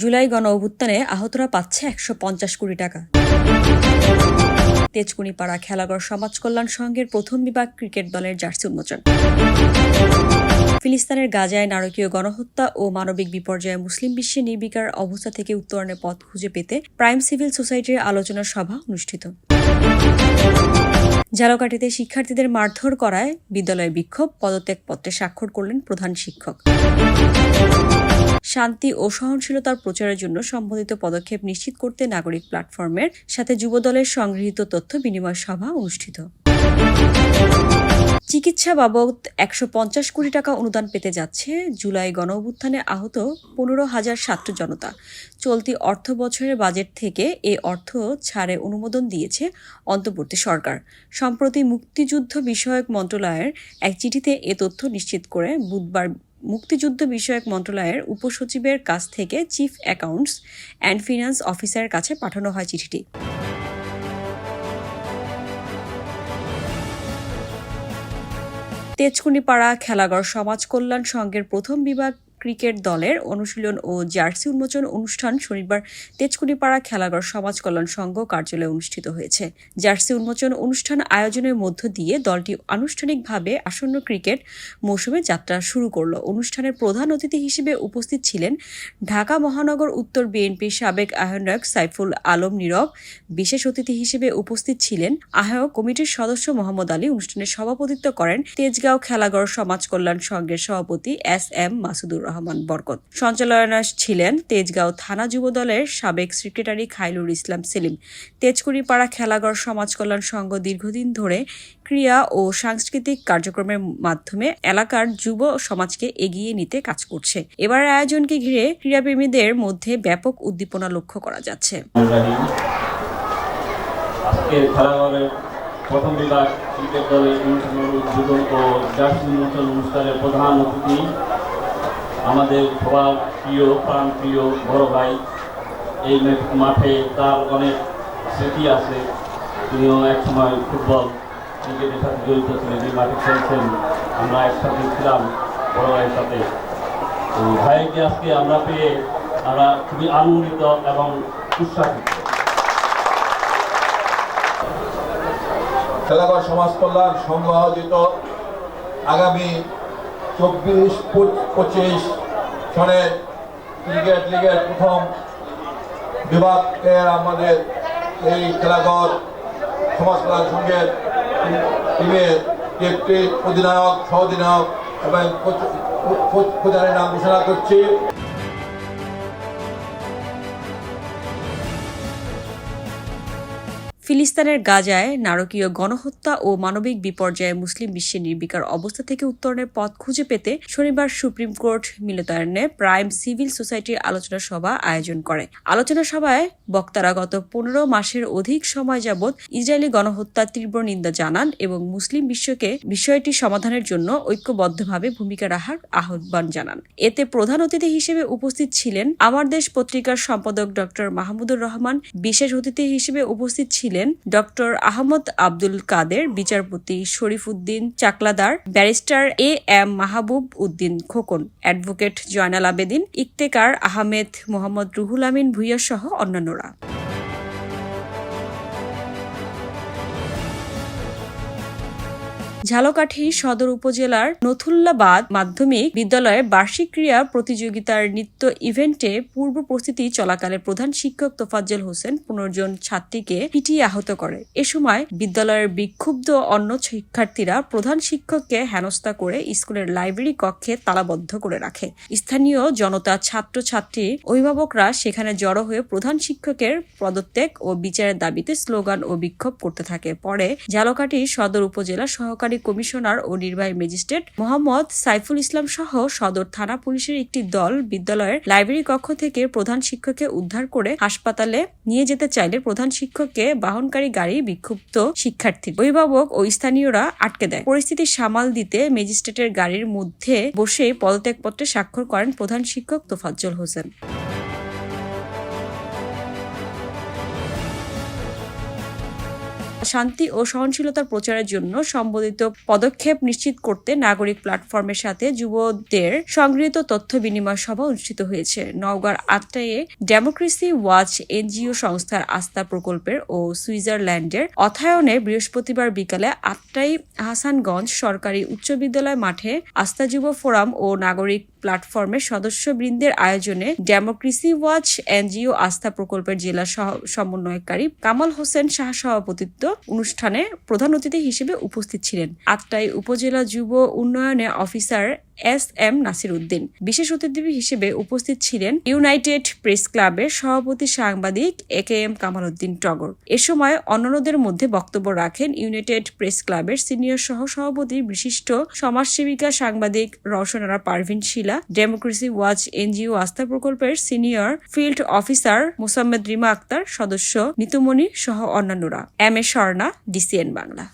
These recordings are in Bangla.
জুলাই গণ অভ্যুত্থানে আহতরা পাচ্ছে একশো পঞ্চাশ কোটি টাকা। তেজকুনিপাড়া খেলাঘর সমাজ কল্যাণ সংঘের প্রথম বিভাগ ক্রিকেট দলের জার্সি উন্মোচন। ফিলিস্তিনের গাজায় নারকীয় গণহত্যা ও মানবিক বিপর্যয়ে মুসলিম বিশ্বে নির্বিকার অবস্থা থেকে উত্তরণের পথ খুঁজে পেতে প্রাইম সিভিল সোসাইটির আলোচনা সভা অনুষ্ঠিত। ঝালকাঠিতে শিক্ষার্থীদের মারধর করায় বিদ্যালয়ে বিক্ষোভ, পদত্যাগপত্রে স্বাক্ষর করলেন প্রধান শিক্ষক। শান্তি ও সহনশীলতার প্রচারের জন্য সম্বন্ধিত পদক্ষেপ নিশ্চিত করতে নাগরিক প্ল্যাটফর্মের সাথে যুবদলের সংগৃহীত তথ্য বিনিময় সভা অনুষ্ঠিত। চিকিৎসা বাবদ একশো পঞ্চাশ কোটি টাকা অনুদান পেতে যাচ্ছে জুলাই গণ অভ্যুত্থানে আহত পনেরো হাজার ছাত্র জনতা। চলতি অর্থ বছরের বাজেট থেকে এ অর্থ ছাড়ে অনুমোদন দিয়েছে অন্তর্বর্তী সরকার। সম্প্রতি মুক্তিযুদ্ধ বিষয়ক মন্ত্রণালয়ের এক চিঠিতে এ তথ্য নিশ্চিত করে বুধবার মুক্তিযুদ্ধ বিষয়ক মন্ত্রণালয়ের উপসচিবের কাছ থেকে চিফ অ্যাকাউন্টস অ্যান্ড ফিনান্স অফিসারের কাছে পাঠানো হয় চিঠিটি। তেজকুনিপাড়া খেলাগড় সমাজ কল্যাণ সংঘের প্রথম বিভাগ ক্রিকেট দলের অনুশীলন ও জার্সি উন্মোচন অনুষ্ঠান শনিবার তেজকুনিপাড়া খেলাঘর সমাজ কল্যাণ সংঘ কার্যালয়ে অনুষ্ঠিত হয়েছে। জার্সি উন্মোচন অনুষ্ঠান আয়োজনের মধ্য দিয়ে দলটি আনুষ্ঠানিকভাবে আসন্ন ক্রিকেট মৌসুমে যাত্রা শুরু করল। অনুষ্ঠানের প্রধান অতিথি হিসেবে উপস্থিত ছিলেন ঢাকা মহানগর উত্তর বিএনপির সাবেক আহ্বায়ক সাইফুল আলম নীরব। বিশেষ অতিথি হিসেবে উপস্থিত ছিলেন আহ্বায়ক কমিটির সদস্য মোহাম্মদ আলী। অনুষ্ঠানে সভাপতিত্ব করেন তেজগাঁও খেলাঘর সমাজ কল্যাণ সংঘের সভাপতি এস এম মাসুদুর রহমান। বরকত। সঞ্চালনা ছিলেন তেজগাঁও থানা যুবদলের সাবেক সেক্রেটারি খাইলুর ইসলাম সেলিম। তেজকুড়িপাড়া খেলাঘর সমাজ কল্যাণ সংঘ দীর্ঘদিন ধরে ক্রিয়া ও সাংস্কৃতিক কার্যক্রমের মাধ্যমে এলাকার যুব সমাজকে এগিয়ে নিতে কাজ করছে। এবার আয়োজনকে ঘিরে ক্রীড়াপ্রেমীদের মধ্যে ব্যাপক উদ্দীপনা লক্ষ্য করা যাচ্ছে। প্রথম বিভাগ ক্রিকেট দলের উদ্বোধন ও উন্মোচন অনুষ্ঠানের প্রধান অতিথি আমাদের সবার প্রিয় প্রাণ প্রিয় বড় ভাই, এই মাঠে তার অনেক স্মৃতি আছে। তিনিও একসময় ফুটবল ক্রিকেটের সাথে জড়িত ছিলেন এই মাঠে খেলছেন। আমরা একসাথে ছিলাম বড় ভাইয়ের সাথে। তো ভাইকে আজকে আমরা পেয়ে আমরা খুবই আনন্দিত এবং উৎসাহিত। খেলাঘর সমাজ কল্যাণ সংঘ আয়োজিত আগামী চব্বিশ পঁচিশ সনে ক্রিকেট লিগের প্রথম বিভাগের আমাদের এই খেলাঘর সমাজ কল্যাণ সংঘের টিমের ডেপুটি অধিনায়ক সহ অধিনায়ক এবং নাম ঘোষণা করছি। ফিলিস্তিনের গাজায় নারকীয় গণহত্যা ও মানবিক বিপর্যয়ে মুসলিম বিশ্বে নির্বিকার অবস্থা থেকে উত্তরণের পথ খুঁজে পেতে শনিবার সুপ্রিম কোর্ট মিলতায়নে প্রাইম সিভিল সোসাইটির আলোচনা সভা আয়োজন করে। আলোচনা সভায় বক্তারা গত পনেরো মাসের অধিক সময় যাবৎ ইসরায়েলি গণহত্যার তীব্র নিন্দা জানান এবং মুসলিম বিশ্বকে বিষয়টি সমাধানের জন্য ঐক্যবদ্ধভাবে ভূমিকা রাখার আহ্বান জানান। এতে প্রধান অতিথি হিসেবে উপস্থিত ছিলেন আমার দেশ পত্রিকার সম্পাদক ডক্টর মাহমুদুর রহমান, বিশেষ অতিথি হিসেবে উপস্থিত ছিলেন ডক্টর আহমদ আব্দুল কাদের, বিচারপতি Sharif Uddin Chakladar, barrister A M Mahbub Uddin Khokon, advocate Joynal Abedin Iktekar Ahmed Mohammad Ruhul Amin Bhuiyan সহ অন্যান্যরা। ঝালকাঠি সদর উপজেলার নথুল্লাবাদ মাধ্যমিক বিদ্যালয়ের বার্ষিক ক্রীড়া প্রতিযোগিতার নৃত্য ইভেন্টে পূর্ব প্রস্তুতি চলাকালে প্রধান শিক্ষক তোফাজ্জল হোসেন পনেরো জন ছাত্রীকে পিটিয়ে আহত করে। এ সময় বিদ্যালয়ের বিক্ষুব্ধ অন্য শিক্ষার্থীরা প্রধান শিক্ষককে হেনস্থা করে স্কুলের লাইব্রেরি কক্ষে তালাবদ্ধ করে রাখে। স্থানীয় জনতা ছাত্রছাত্রী অভিভাবকরা সেখানে জড়ো হয়ে প্রধান শিক্ষকের পদত্যাগ ও বিচারের দাবিতে স্লোগান ও বিক্ষোভ করতে থাকে। পরে ঝালকাঠি সদর উপজেলা সহকারী কমিশনার ও নির্বাহী ম্যাজিস্ট্রেট মোহাম্মদ সাইফুল ইসলাম সহ সদর থানা পুলিশের একটি দল বিদ্যালয়ের লাইব্রেরি কক্ষ থেকে প্রধান শিক্ষককে উদ্ধার করে হাসপাতালে নিয়ে যেতে চাইলে প্রধান শিক্ষককে বাহনকারী গাড়ি বিক্ষুব্ধ শিক্ষার্থী, অভিভাবক ও স্থানীয়রা আটকে দেয়। পরিস্থিতি সামাল দিতে ম্যাজিস্ট্রেটের গাড়ির মধ্যে বসে পদত্যাগপত্রে স্বাক্ষর করেন প্রধান শিক্ষক তোফাজ্জল হোসেন। শান্তি ও সহনশীলতার প্রচারের জন্য সম্বোধিত পদক্ষেপ নিশ্চিত করতে নাগরিক প্ল্যাটফর্মের সাথে যুবদের সংগৃহীত তথ্য বিনিময় সভা অনুষ্ঠিত হয়েছে। নওগাঁর আত্রায়ে ডেমোক্রেসি ওয়াচ এনজিও সংস্থার আস্থা প্রকল্পের ও সুইজারল্যান্ডের অথায়নে বৃহস্পতিবার বিকালে আটটাই হাসানগঞ্জ সরকারি উচ্চ বিদ্যালয় মাঠে আস্থা যুব ফোরাম ও নাগরিক প্ল্যাটফর্মের সদস্যবৃন্দের আয়োজনে ডেমোক্রেসি ওয়াচ এনজিও, আস্থা প্রকল্পের জেলা সমন্বয়কারী কামাল হোসেন শাহ সভাপতিত্ব অনুষ্ঠানে প্রধান অতিথি হিসেবে উপস্থিত ছিলেন। আটটাই উপজেলা যুব উন্নয়নে officer S M Nasir Uddin. বিশেষ অতিথি হিসেবে উপস্থিত ছিলেন ইউনাইটেড প্রেস ক্লাবের সভাপতি সাংবাদিক A K M Kamal Uddin Togor. এ সময় অন্যান্যদের মধ্যে বক্তব্য রাখেন ইউনাইটেড প্রেস ক্লাবের সিনিয়র সহ সভাপতি বিশিষ্ট সমাজসেবিকা সাংবাদিক Rowshanara Parvin Shila, democracy watch NGO Astha প্রকল্পের senior field officer Mosammet Rima Akter, সদস্য নিতুমণি সহ অন্যান্যরা। M A Swarna DCN Bangla.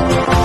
Thank you.